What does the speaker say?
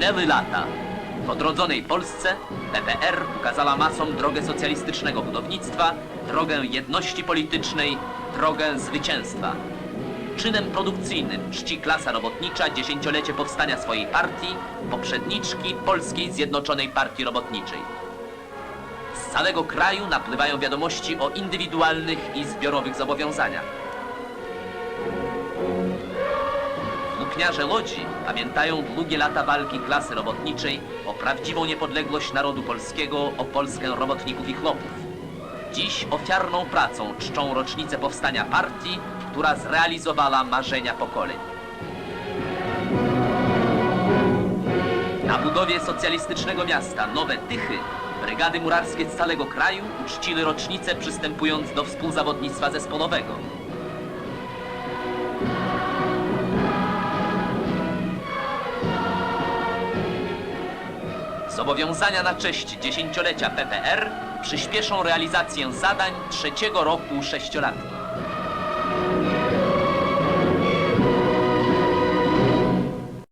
Minęły lata. W odrodzonej Polsce PPR ukazała masom drogę socjalistycznego budownictwa, drogę jedności politycznej, drogę zwycięstwa. Czynem produkcyjnym czci klasa robotnicza dziesięciolecie powstania swojej partii, poprzedniczki Polskiej Zjednoczonej Partii Robotniczej. Z całego kraju napływają wiadomości o indywidualnych i zbiorowych zobowiązaniach. Włókniarze Łodzi pamiętają długie lata walki klasy robotniczej o prawdziwą niepodległość narodu polskiego, o Polskę robotników i chłopów. Dziś ofiarną pracą czczą rocznicę powstania partii, która zrealizowała marzenia pokoleń. Na budowie socjalistycznego miasta Nowe Tychy brygady murarskie z całego kraju uczciły rocznicę przystępując do współzawodnictwa zespołowego. Zobowiązania na cześć dziesięciolecia PPR przyspieszą realizację zadań trzeciego roku sześciolatki.